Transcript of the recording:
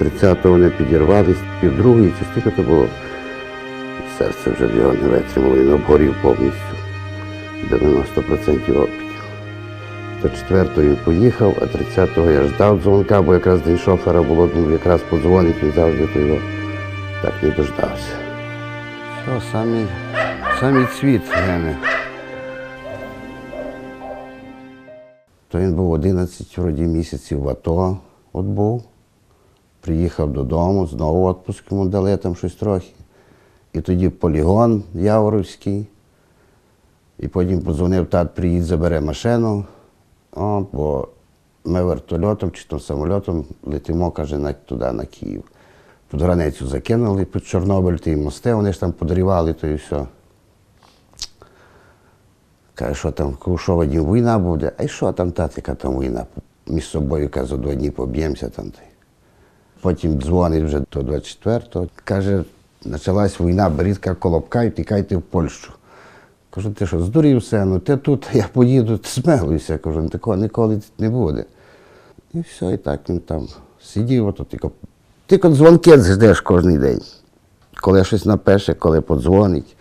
30-го вони підірвались, півдругої, чи стільки то було. Серце вже його не витримало, він обгорів повністю. 90% опіків. До 4-го він поїхав, а 30-го я ждав дзвонка, бо якраз день шофера було, думав, якраз подзвонить, він завжди то його так не дождався. Все, самий, самий цвіт мене. То він був 11 вроді, місяців в АТО от був. Приїхав додому, знову відпуск йому дали там щось трохи. І тоді полігон Яворівський. І потім подзвонив, тат, приїдь, забере машину. О, бо ми вертольотом чи то самольотом летимо, каже, на, туди, на Київ. Під границю закинули, під Чорнобиль, ті мости, вони ж там подрівали, то і все. Каже, що там, що Вадим, війна буде. А й що там, тат, яка там війна? Між собою, каже, за два дні поб'ємося там. Потім дзвонить вже до 24-го. Каже, почалась війна, беріть колобка і тікайте в Польщу. Кажу, ти що, здурів все, ну ти тут, я поїду, смелуйся. Кажу, «Ну, такого ніколи не буде. І все, і так він там сидів, ото тільки, тільки дзвонки ждеш кожен день. Коли щось напише, коли подзвонить.